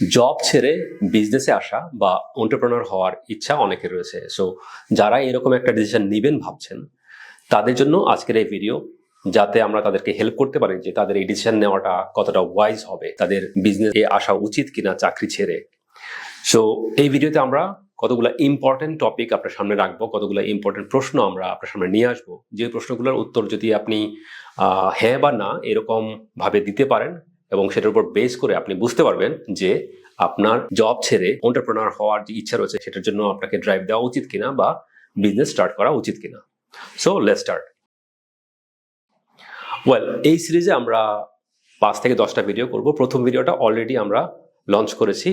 Job ছেড়ে বিজনেসে আসা বা অন্টারপ্রেনার হওয়ার ইচ্ছা অনেকের রয়েছে। সো যারা এরকম একটা ডিসিশন নেবেন ভাবছেন, তাদের জন্য আজকের এই ভিডিও যাতে আমরা তাদেরকে হেল্প করতে পারি যে তাদের এই ডিসিশন নেওয়াটা কতটা ওয়াইজ হবে, তাদের বিজনেসে আসা উচিত কিনা চাকরি ছেড়ে। সো এই ভিডিওতে আমরা কতগুলো ইম্পর্টেন্ট টপিক আপনার সামনে রাখব, কতগুলো ইম্পর্টেন্ট প্রশ্ন আমরা আপনার সামনে নিয়ে আসব, যে প্রশ্নগুলোর উত্তর যদি আপনি হ্যাঁ বা না এরকম ভাবে দিতে পারেন এবং সেটার উপর বেস করে আপনি বুঝতে পারবেন যে আপনার জব ছেড়ে অন্টারপ্রেনার হওয়ার যে ইচ্ছা রয়েছে, সেটার জন্য আপনাকে ড্রাইভ দেওয়া উচিত কিনা বা বিজনেস স্টার্ট করা উচিত কিনা। সো লেট স্টার্ট ওয়েল এই সিরিজে আমরা পাঁচ থেকে দশটা ভিডিও করব। প্রথম ভিডিওটা অলরেডি আমরা লঞ্চ করেছি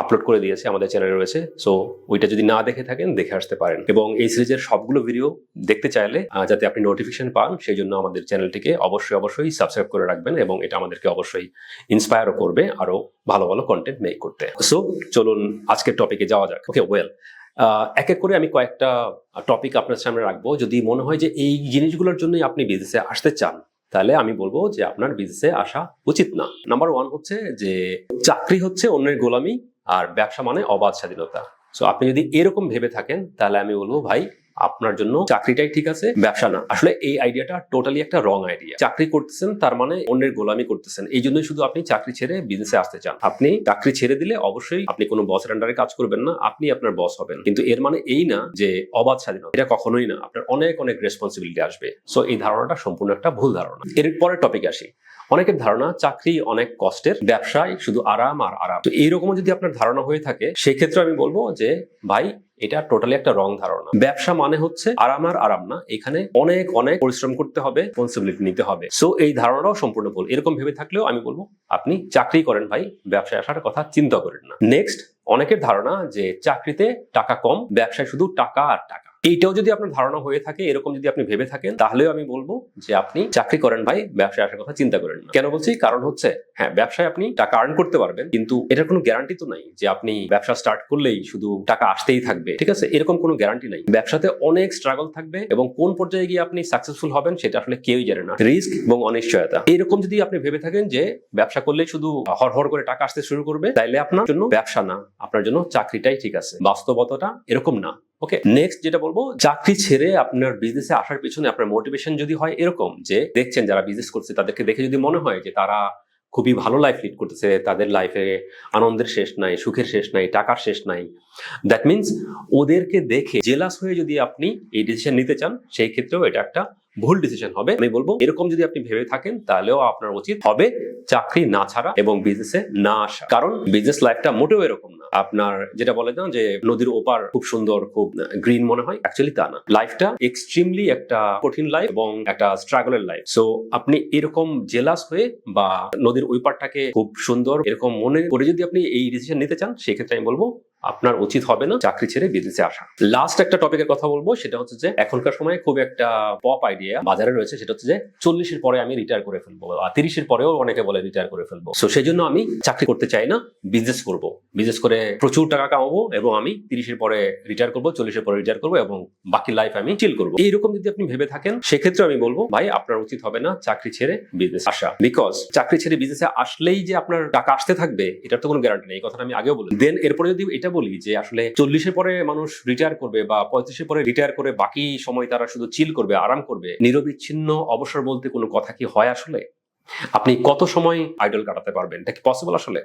আপলোড করে দিয়েছি, আমাদের চ্যানেলে রয়েছে। সো ওইটা যদি না দেখে থাকেন, দেখে আসতে পারেন। এবং এই সিরিজের সবগুলো ভিডিও দেখতে চাইলে যাতে আপনি নোটিফিকেশন পান, সেই জন্য আমাদের চ্যানেলটিকে অবশ্যই অবশ্যই সাবস্ক্রাইব করে রাখবেন এবং এটা আমাদেরকে অবশ্যই ইন্সপায়ারও করবে আরও ভালো ভালো কন্টেন্ট মেক করতে। সো চলুন আজকের টপিকে যাওয়া যাক। ওকে ওয়েল এক এক করে আমি কয়েকটা টপিক আপনার সামনে রাখব। যদি মনে হয় যে এই জিনিসগুলোর জন্যই আপনি বিজনেসে আসতে চান তাহলে আমি বলব যে আপনার বিজনেসে আসা উচিত না। নাম্বার ওয়ান হচ্ছে যে চাকরি হচ্ছে অন্যের গোলামি আর ব্যবসা মানে অবাধ স্বাধীনতা। সো আপনি যদি এরকম ভেবে থাকেন, তাহলে আমি বলব ভাই আপনার জন্য চাকরিটাই ঠিক আছে, ব্যবসা না। আসলে এই আইডিয়াটা টোটালি একটা রং আইডিয়া চাকরি করতেছেন, তার মানে অন্যের গোলামি করতেছেন। এই জন্যই শুধু আপনি চাকরি ছেড়ে বিজনেসে আসতে চান। আপনি চাকরি ছেড়ে দিলে অবশ্যই আপনি কোনো বসের আন্ডারে কাজ করবেন না, আপনি আপনার বস হবেন। কিন্তু এর মানে এই না যে অবাধ স্বাধীনতা, এটা কখনোই না। আপনার অনেক অনেক রেসপন্সিবিলিটি আসবে। সো এই ধারণাটা সম্পূর্ণ একটা ভুল ধারণা। এর পরের টপিক আসি। অনেকের ধারণা চাকরি অনেক কষ্টের, ব্যবসায় শুধু আরাম আর আরাম। তো এইরকম যদি আপনার ধারণা হয়ে থাকে, সেক্ষেত্রে আমি বলব যে, ভাই এটা টোটালি একটা রং ধারণা। ব্যবসা মানে হচ্ছে আরাম আর আরাম না, এখানে অনেক অনেক পরিশ্রম করতে হবে রেসপন্সিবিলিটি নিতে হবে। সো এই ধারণাটাও সম্পূর্ণ ভুল। এরকম ভেবে থাকলেও আমি বলব, আপনি চাকরি করেন ভাই, ব্যবসায় আসার কথা চিন্তা করেন না। নেক্সট অনেকের ধারণা যে চাকরিতে টাকা কম, ব্যবসায় শুধু টাকা আর টাকা। এইটাও যদি আপনার ধারণা হয়ে থাকে, এরকম যদি আপনি ভেবে থাকেন, তাহলেও আমি বলব যে আপনি চাকরি করেন ভাই, ব্যবসায় আসার কথা চিন্তা করেন না। কেন বলছি? কারণ হচ্ছে হ্যাঁ ব্যবসায় আপনি টাকা আর্ন করতে পারবেন, কিন্তু এটার কোনো গ্যারান্টি তো নাই যে আপনি ব্যবসা স্টার্ট করলেই শুধু টাকা আসতেই থাকবে, ঠিক আছে? এরকম কোনো গ্যারান্টি নাই। ব্যবসাতে অনেক স্ট্রাগল থাকবে এবং কোন পর্যায়ে গিয়ে আপনি সাকসেসফুল হবেন সেটা আসলে কেউই জানে না। রিস্ক এবং অনিশ্চয়তা। এরকম যদি আপনি ভেবে থাকেন যে ব্যবসা করলেই শুধু হর হর করে টাকা আসতে শুরু করবে, তাইলে আপনার জন্য ব্যবসা না, আপনার জন্য চাকরিটাই ঠিক আছে। বাস্তবতাটা এরকম না। ওকে নেক্সট যেটা বলব, চাকরি ছেড়ে আপনার বিজনেসে আসার পিছনে আপনার মোটিভেশন যদি হয় এরকম যে দেখছেন যারা বিজনেস করছে, তাদেরকে দেখে যদি মনে হয় যে তারা খুবই ভালো লাইফ লিড করতেছে, তাদের লাইফে আনন্দের শেষ নাই, সুখের শেষ নাই, টাকার শেষ নাই দ্যাট মিনস ওদেরকে দেখে জেলাস হয়ে যদি আপনি এই ডিসিশন নিতে চান, সেই ক্ষেত্রেও এটা একটা ভুল ডিসিশন হবে। আমি বলব, এরকম যদি আপনি ভেবে থাকেন, তাহলেও আপনার উচিত হবে চাকরি না ছাড়া এবং বিজনেসে না আসা। কারণ বিজনেস লাইফটা মোটেও এরকম না। আপনার যেটা বলে না যে নদীর ওপার খুব সুন্দর, খুব গ্রিন মনে হয় অ্যাকচুয়ালি তা না। লাইফটা এক্সট্রিমলি একটা কঠিন লাইফ এবং একটা স্ট্রাগলের লাইফ সো আপনি এরকম জেলাস হয়ে বা নদীর ওই পারটাকে খুব সুন্দর এরকম মনে করে যদি আপনি এই ডিসিশন নিতে চান সেক্ষেত্রে আমি বলব আপনার উচিত হবে না চাকরি ছেড়ে বিজনেসে আসা। লাস্ট একটা টপিকের কথা বলব, সেটা হচ্ছে যে এখনকার সময় খুব একটা পপ আইডিয়া বাজারে রয়েছে, সেটা হচ্ছে যে চল্লিশের পরে আমি রিটায়ার করে ফেলব আর তিরিশের পরেও অনেকে বলে রিটায়ার করে ফেলব। সো সেই জন্য আমি চাকরি করতে চাই না বিজনেস করব। বিজনেস করে প্রচুর টাকা কামাবো এবং আমি তিরিশের পরে রিটায়ার করব, চল্লিশের পরে রিটায়ার করব এবং বাকি লাইফ আমি চিল করব। এইরকম যদি আপনি ভেবে থাকেন, সেক্ষেত্রে আমি বলব, ভাই, আপনার উচিত হবে না চাকরি ছেড়ে বিজনেস আসা। বিকজ চাকরি ছেড়ে বিজনেসে আসলেই যে আপনার টাকা আসতে থাকবে, এটার তো কোনো গ্যারান্টি নেই, এই কথাটা আমি আগেও বলি দেন এরপরে যদি এটা বলি যে আসলে চল্লিশের পরে মানুষ রিটায়ার করবে বা পঁয়ত্রিশের পরে রিটায়ার করে বাকি সময় তারা শুধু চিল করবে, আরাম করবে, নিরবিচ্ছিন্ন অবসর বলতে কোনো কথা কি হয় আসলে? আপনি কত সময় আইডল কাটাতে পারবেন? এটা কি পসিবল আসলে?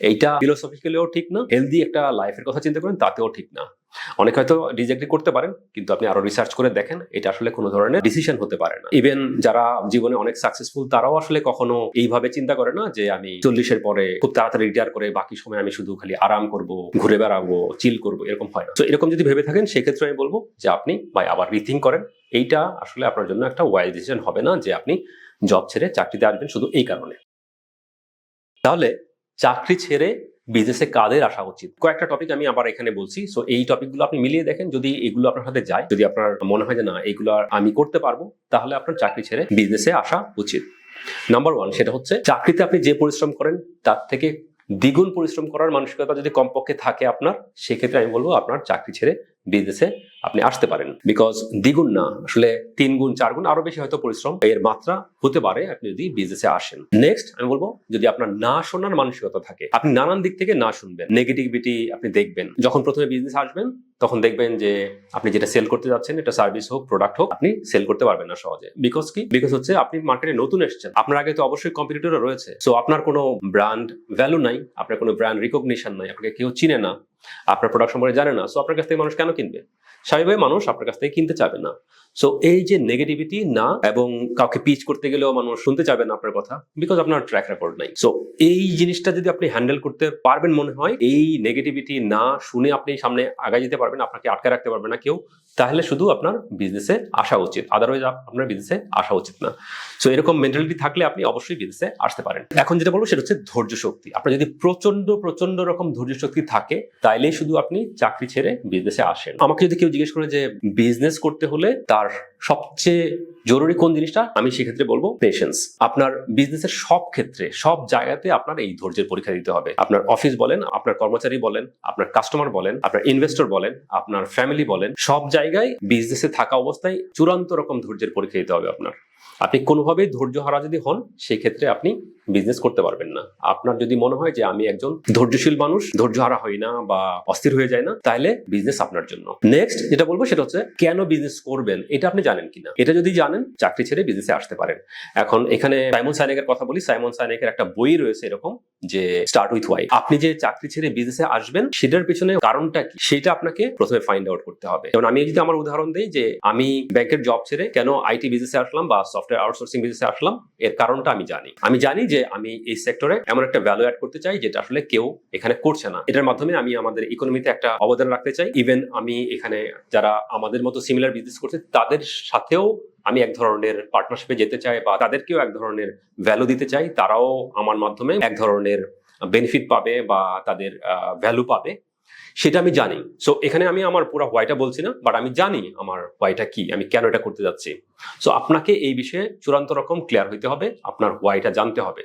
এইটা ফিলোসফিক্যালিও ঠিক না হেলদি একটা লাইফের কথা চিন্তা করেন, তাতেও ঠিক না। অনেক হয়তো ডিজেক্টলি করতে পারেন, কিন্তু আপনি আরও রিসার্চ করে দেখেন, এটা আসলে কোনো ধরনের ডিসিশন হতে পারে না। ইভেন যারা জীবনে অনেক সাকসেসফুল তারাও আসলে কখনো এইভাবে চিন্তা করে না যে আমি চল্লিশের পরে খুব তাড়াতাড়ি রিটায়ার করে বাকি সময় আমি শুধু খালি আরাম করব, ঘুরে বেড়াবো চিল করব, এরকম হয় না। তো এরকম যদি ভেবে থাকেন, সেক্ষেত্রে আমি বলব যে আপনি ভাই আবার রিথিং করেন। এইটা আসলে আপনার জন্য একটা ওয়াইজ ডিসিশন হবে না যে আপনি জব ছেড়ে চাকরিতে আসবেন শুধু এই কারণে। তাহলে চাকরি ছেড়ে বিজনেসে কাদের আসা উচিত? কয়েকটা টপিক আমি আবার এখানে বলছি। সো এই টপিকগুলো আপনি মিলিয়ে দেখেন। যদি এগুলো আপনার সাথে যায়, যদি আপনার মনে হয় যে না, এগুলো আমি করতে পারব, তাহলে আপনার চাকরি ছেড়ে বিজনেসে আসা উচিত। নাম্বার ওয়ান সেটা হচ্ছে চাকরিতে আপনি যে পরিশ্রম করেন, তার থেকে দ্বিগুণ পরিশ্রম করার মানসিকতা যদি কমপক্ষে থাকে আপনার, সেক্ষেত্রে আমি বলব আপনার চাকরি ছেড়ে বিজনেসে আপনি আসতে পারেন। বিকজ দ্বিগুণ না, আসলে তিন গুণ চার গুণ আরও বেশি হয়তো পরিশ্রম, এর মাত্রা হতে পারে, আপনি যদি বিজনেসে আসেন। নেক্সট আমি বলব, যদি আপনার না শোনার মানসিকতা থাকে, আপনি নানান দিক থেকে না শুনবেন। নেগেটিভিটি আপনি দেখবেন। যখন প্রথমে বিজনেস আসবেন, তখন দেখবেন যে আপনি যেটা সেল করতে যাচ্ছেন, এটা সার্ভিস হোক প্রোডাক্ট হোক, আপনি সেল করতে পারবেন না সহজে। বিকজ কি? বিকজ হচ্ছে আপনি মার্কেটে নতুন এসেছেন। আপনার আগে তো অবশ্যই কম্পিটিটর রয়েছে। সো আপনার কোনো ব্র্যান্ড ভ্যালু নাই, আপনার কোনো ব্র্যান্ড রিকগনিশন নাই, আপনাকে কেউ চিনে না। আপনার প্রোডাক্ট সম্পর্কে জানে না সো আপনার কাছ থেকে মানুষ কেন কিনবে? স্বাভাবিকভাবে মানুষ আপনার কাছ থেকে কিনতে চাবে না। সো এই যে নেগেটিভিটি না, এবং কাউকে পিচ করতে গেলেও মানুষ শুনতে চাবে না আপনার কথা বিকজ আপনার ট্র্যাক রেকর্ড নাই। সো এই জিনিসটা যদি আপনি হ্যান্ডেল করতে পারবেন মনে হয়, এই নেগেটিভিটি না শুনে আপনি সামনে আগায় যেতে পারবেন, আপনাকে আটকে রাখতে পারবে না কেউ, তাহলে শুধু আপনার বিজনেসে আসা উচিত আদারওয়াইজ আপনার বিজনেসে আসা উচিত না। সো এরকম মেন্টালিটি থাকলে আপনি অবশ্যই বিজনেসে আসতে পারেন। এখন যেটা বলব সেটা হচ্ছে ধৈর্য শক্তি। আপনার যদি প্রচণ্ড প্রচণ্ড রকম ধৈর্য শক্তি থাকে তাইলেই শুধু আপনি চাকরি ছেড়ে বিজনেসে আসেন। আমাকে যদি কেউ জিজ্ঞেস করে যে বিজনেস করতে হলে তার সবচেয়ে জরুরি কোন জিনিসটা, আমি সেক্ষেত্রে বলব পেশেন্স আপনার বিজনেসের সব ক্ষেত্রে, সব জায়গাতে আপনার এই ধৈর্যের পরীক্ষা দিতে হবে। আপনার অফিস বলেন, আপনার কর্মচারী বলেন, আপনার কাস্টমার বলেন, আপনার ইনভেস্টর বলেন, আপনার ফ্যামিলি বলেন, সব জায়গায় বিজনেসে থাকা অবস্থায় চূড়ান্ত রকম ধৈর্যের পরীক্ষা দিতে হবে আপনার। আপনি কোনোভাবেই ধৈর্য হারা যদি হন সেই ক্ষেত্রে আপনি বিজনেস করতে পারবেন না। আপনার যদি মনে হয় যে আমি একজন ধৈর্যশীল মানুষ, ধৈর্য হারা হই না বা অস্থির হয়ে যায় না, তাহলে বিজনেস আপনার জন্য। নেক্সট যেটা বলব সেটা হচ্ছে কেন বিজনেস করবেন, এটা আপনি জানেন কিনা? এটা যদি জানেন, চাকরি ছেড়ে বিজনেসে আসতে পারেন। এখন এখানে সাইমন সাইনেকের কথা বলি, সাইমন সাইনেকের একটা বই রয়েছে এরকম যে স্টার্ট উইথ ওয়াই আপনি যে চাকরি ছেড়ে বিজনেসে আসবেন, সেটার পিছনে কারণটা কি? সেটা আপনাকে প্রথমে ফাইন্ড আউট করতে হবে। যেমন আমি যদি আমার উদাহরণ দিই যে আমি ব্যাংকের জব ছেড়ে কেন আইটি বিজনেসে আসলাম বা সফটওয়্যার আউটসোর্সিং বিজনেসে আসলাম, এর কারণটা আমি জানি। আমি জানি যে আমি এই সেক্টরে এমন একটা ভ্যালু অ্যাড করতে চাই যেটা আসলে কেউ এখানে করছে না। এটার মাধ্যমে আমি আমাদের ইকোনমিতে একটা অবদান রাখতে চাই। ইভেন আমি এখানে যারা আমাদের মতো সিমিলার বিজনেস করছে, তাদের সাথেও আমি এক ধরনের পার্টনারশিপে যেতে চাই বা তাদেরকেও এক ধরনের ভ্যালু দিতে চাই। তারাও আমার মাধ্যমে এক ধরনের বেনিফিট পাবে বা তাদের ভ্যালু পাবে। সেটা আমি জানি। সো এখানে আমি আমার পুরো হোয়াইটা বলছি না বাট আমি জানি আমার হোয়াইটা কি, আমি কেন এটা করতে যাচ্ছি। সো আপনাকে এই বিষয়ে চূড়ান্ত রকম ক্লিয়ার হইতে হবে, আপনার হোয়াইটা জানতে হবে।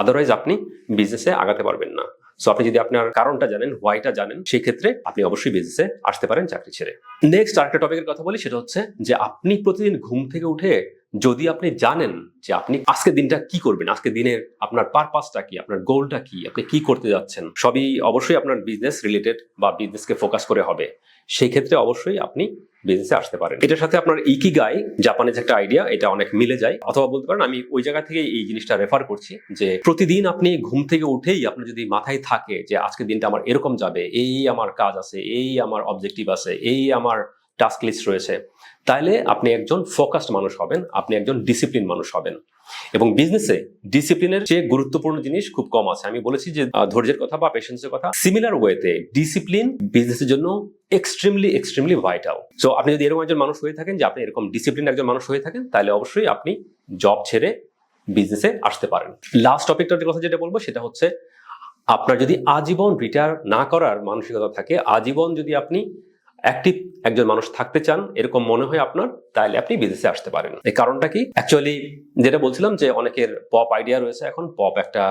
আদারওয়াইজ আপনি বিজনেসে আগাতে পারবেন না। সো আপনি যদি আপনার কারণটা জানেন হোয়াইটা জানেন, সেই ক্ষেত্রে আপনি অবশ্যই বিজনেসে আসতে পারেন চাকরি ছেড়ে। নেক্সট আরেকটা টপিকের কথা বলি, সেটা হচ্ছে যে আপনি প্রতিদিন ঘুম থেকে উঠে যদি আপনি জানেন যে আপনি আজকে দিনটা কি করবেন আজকে দিনের আপনার পারপাসটা কি, আপনার গোলটা কি, আপনি কি করতে যাচ্ছেন, সবই অবশ্যই আপনার বিজনেস রিলেটেড বা বিজনেসকে ফোকাস করে হবে। সেই ক্ষেত্রে অবশ্যই আপনি বিজনেসে আসতে পারেন। এটার সাথে আপনার ইকি গাই জাপানের একটা আইডিয়া এটা অনেক মিলে যায়। অথবা বলতে পারেন, আমি ওই জায়গা থেকে এই জিনিসটা রেফার করছি যে প্রতিদিন আপনি ঘুম থেকে উঠেই আপনার যদি মাথায় থাকে যে আজকে দিনটা আমার এরকম যাবে, এই আমার কাজ আছে, এই আমার অবজেক্টিভ আছে, এই আমার টাস্ক লিস্ট রয়েছে তাহলে আপনি একজন ফোকাসড মানুষ হবেন, আপনি একজন ডিসিপ্লিন মানুষ হবেন। এবং বিজনেসে ডিসিপ্লিনের চেয়ে গুরুত্বপূর্ণ জিনিস খুব কম আছে। আমি বলেছি যে ধৈর্যের কথা বা পেশেন্সের কথা সিমিলার ওয়েতে ডিসিপ্লিন বিজনেসের জন্য এক্সট্রিমলি এক্সট্রিমলি ভাইটাল সো আপনি যদি এরকম একজন মানুষ হয়ে থাকেন, যে আপনি এরকম ডিসিপ্লিন একজন মানুষ হয়ে থাকেন তাহলে অবশ্যই আপনি জব ছেড়ে বিজনেসে আসতে পারেন। লাস্ট টপিকটার কথা যেটা বলব, সেটা হচ্ছে, আপনার যদি আজীবন রিটায়ার না করার মানসিকতা থাকে, আজীবন যদি আপনি অ্যাক্টিভ একজন মানুষ থাকতে চান, এরকম মনে হয় আপনার তাহলে আপনি বিদেশে আসতে পারেন। এই কারণটা কি? অ্যাকচুয়ালি যেটা বলছিলাম যে অনেকের পপ আইডিয়া রয়েছে এখন পপ একটা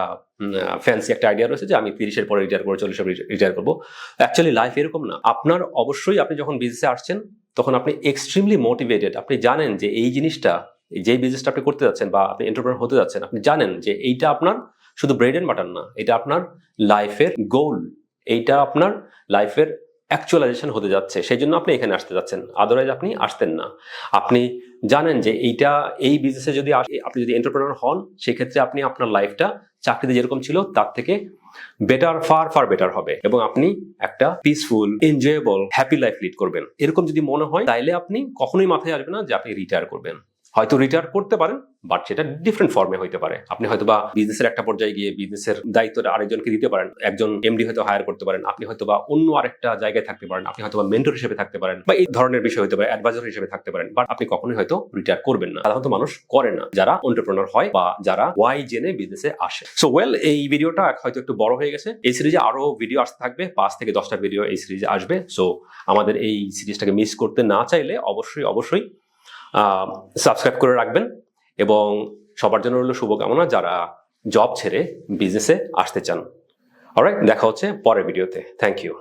ফ্যান্সি একটা আইডিয়া রয়েছে যে আমি তিরিশের পরে রিটায়ার করব, চল্লিশের রিটায়ার করব। অ্যাকচুয়ালি লাইফ এরকম না। আপনার অবশ্যই আপনি যখন বিজনেসে আসছেন, তখন আপনি এক্সট্রিমলি মোটিভেটেড আপনি জানেন যে এই জিনিসটা যে বিজনেসটা আপনি করতে যাচ্ছেন বা আপনি এন্টারপ্রেনার হতে যাচ্ছেন, আপনি জানেন যে এইটা আপনার শুধু ব্রেড এন্ড বাটার না, এটা আপনার লাইফের গোল এইটা আপনার লাইফের অ্যাকচুয়ালাইজেশন হতে যাচ্ছে সেই জন্য আপনি এখানে আসতে যাচ্ছেন। আদারওয়াইজ আপনি আসতেন না। আপনি জানেন যে এইটা, এই বিজনেসে যদি আপনি যদি এন্টারপ্রেনার হন, সেক্ষেত্রে আপনি আপনার লাইফটা চাকরিতে যেরকম ছিল, তার থেকে বেটার ফার ফার বেটার হবে। এবং আপনি একটা peaceful enjoyable happy life lead করবেন। এরকম যদি মনে হয়, তাইলে আপনি কখনোই মাথায় আসবে না যে আপনি রিটায়ার করবেন। হয়তো রিটায়ার করতে পারেন বাট সেটা ডিফারেন্ট ফর্মে হইতে পারে। আপনি হয়তো বা বিজনেসের একটা পর্যায়ে গিয়ে বিজনেসের দায়িত্বটা আরেকজনকে দিতে পারেন, একজন এমডি হয়তো হায়ার করতে পারেন, আপনি হয়তো বা অন্য আরেকটা জায়গায় থাকতে পারেন, আপনি হয়তো বা মেন্টর হিসেবে থাকতে পারেন, বা এই ধরনের বিষয় হতে পারে অ্যাডভাইজার হিসেবে থাকতে পারেন বাট আপনি কখনোই হয়তো রিটায়ার করবেন না। সাধারণত মানুষ করে না। যারা এন্টারপ্রেনার হয় বা যারা ওয়াই জেনে বিজনেসে আসে। সো ওয়েল এই ভিডিওটা হয়তো একটু বড় হয়ে গেছে। এই সিরিজে আরও ভিডিও আসতে থাকবে, পাঁচ থেকে দশটা ভিডিও এই সিরিজে আসবে। সো আমাদের এই সিরিজটাকে মিস করতে না চাইলে অবশ্যই অবশ্যই সাবস্ক্রাইব করে রাখবেন এবং সবার জন্য রইল শুভকামনা যারা জব ছেড়ে বিজনেসে আসতে চান। অলরাইট দেখা হচ্ছে পরের ভিডিওতে থ্যাংক ইউ